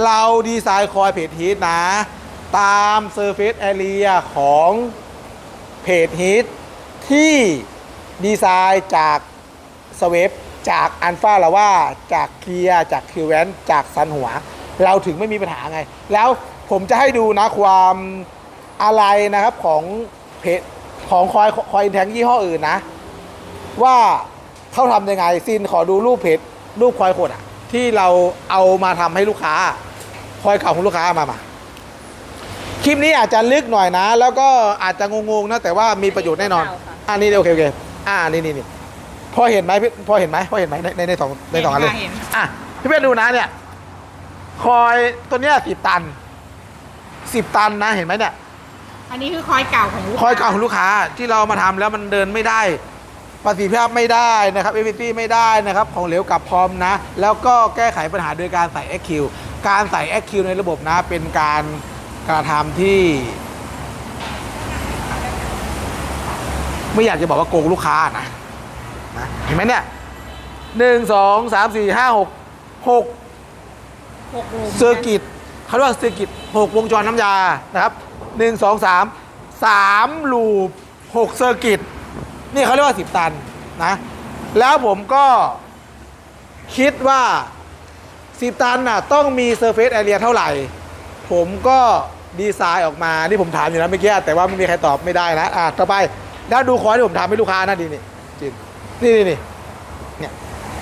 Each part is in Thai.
เราดีไซน์คอยเพจฮีทนะ ตามเซอร์เฟ e แอเรียของเพจฮีทที่ดีไซน์จากสเวฟจากอันฟาลาว่าจากเคลียจากคิวแวนจากซันหัว เราถึงไม่มีปัญหาไง แล้วผมจะให้ดูนะความอะไรนะครับของเพจของคอยคอยแทงยี่ห้ออื่นนะ ว่าเขาทำยังไงซินขอดูรูปเพจรูปคอยขดอะ ที่เราเอามาทำให้ลูกค้าคอยเก่าของลูกค้ามามาคลิปนี้อาจจะลึกหน่อยนะ แล้วก็อาจจะงงๆนะแต่ว่ามีประโยชน์แน่นอนเก่าค่ะอ่านี่โอเคโอเคอ่านี่นี่นี่พอเห็นไหมพี่พอเห็นไหมพอเห็นไหมในในในสองในสองอันเลยเห็นอะพี่เพื่อนดูนะเนี่ย คอยตัวเนี้ยสิบตันสิบตันนะเห็นไหมเนี่ยอันนี้คือคอยเก่าของลูกคอยเก่าของลูกค้าที่เรามาทำแล้วมันเดินไม่ได้ ประสิทธิภาพไม่ได้นะครับเอฟซีไม่ได้นะครับ ของเหลวกับพร้อมนะ แล้วก็แก้ไขปัญหาโดยการใส่ XQ การใส่ XQ ในระบบนะ เป็นการกระทำที่ ไม่อยากจะบอกว่าโกงลูกค้านะนะเห็นไหมเนี่ยหนึ่งสองสามสี่ห้าหกหกหกเซอร์กิตเขาเรียกว่าเซอร์กิตหกวงจรน้ำยานะครับหนึ่งสองสามสามลูปหกเซอร์กิต นี่เขาเรียกว่าสิบตันนะ แล้วผมก็คิดว่าสิบตันน่ะต้องมีเซอร์เฟ e แอเรียเท่าไหร่ ผมก็ดีไซน์ออกมาที่ผมถามอยู่นะเมื่อกี้แต่ว่าไม่มีใครตอบไม่ได้นะอะต่อไปแล้วดูคอยที่ผมทำให้ลูกค้านะดีนี่จินนี่นี่นี่เนี่ย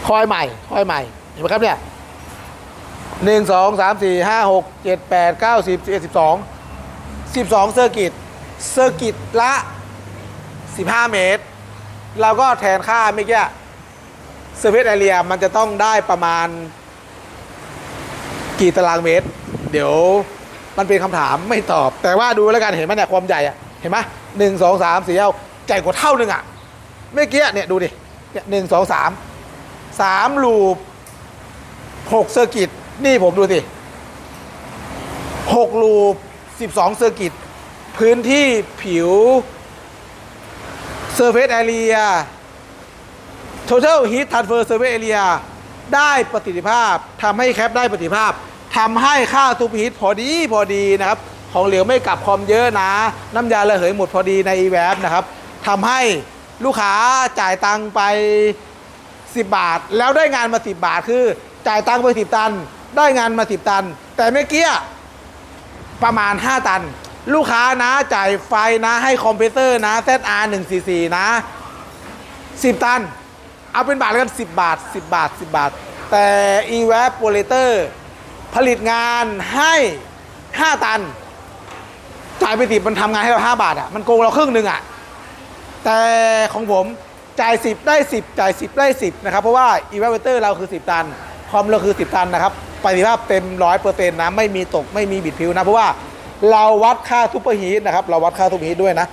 คอยใหม่คอยใหม่เห็นไหมครับเนี่ยหนึ่งสองสามสี่ห้าหกเจ็ดแปดเก้าสิบสิบเอ็ดสิบสองสิบสองเซอร์กิตเซอร์กิตละสิบห้าเมตร เราก็แทนค่าเมื่อกี้เซอร์เฟสแอเรียมันจะต้องได้ประมาณ กี่ตารางเมตร เดี๋ยวมันเป็นคำถามไม่ตอบ แต่ว่าดูแล้วกันเห็นไหมเนี่ยความใหญ่อะเห็นไหมหนึ่งสองสามสี่เอาใหญ่กว่าเท่าหนึ่งอะเมื่อกี้เนี่ยดูดิเนี่ยหนึ่งสองสามสามลูปหกเซอร์กิตนี่ผมดูสิหกลูปสิบสองเซอร์กิตพื้นที่ผิว Surface Area Total Heat Transfer Surface Area ได้ประสิทธิภาพทำให้แคปได้ประสิทธิภาพทำให้ค่าซูเปอร์ฮีทพอดีพอดีนะครับ ของเหลวไม่กลับคอมเยอะนะ น้ำยาระเหยหมดพอดีใน e v a p นะครับทำให้ลูกค้าจ่ายตังไป 10 บาท แล้วได้งานมา 10 บาท คือจ่ายตังไป 10 ตัน ได้งานมา 10 ตัน แต่เมื่อกี้ประมาณ 5 ตัน ลูกค้านะจ่ายไฟนะให้คอมเพรสเซอร์นะ ZR 144นะ 10 ตัน เอาเป็นบาทแล้วกัน 10 บาท 10 บาท 10 บาท แต่ evaporator ผลิตงานให้ 5 ตัน จ่ายไปสิมันทำงานให้เรา 5 บาทอะ มันโกงเราครึ่งหนึ่งอะ แต่ของผมจ่าย 10 ได้ 10 จ่าย 10 ได้ 10 นะครับ เพราะว่า e v a p o r a t o r เราคือ 10 ตัน คอมเราคือ 10 ตันนะครับประสิทธิภาพเต็ม 100%นะ ไม่มีตก ไม่มีบิดผิวนะ เพราะว่า เราวัดค่าซูเปอร์ฮีทนะครับ เราวัดค่าซูเปอร์ฮีทด้วยนะ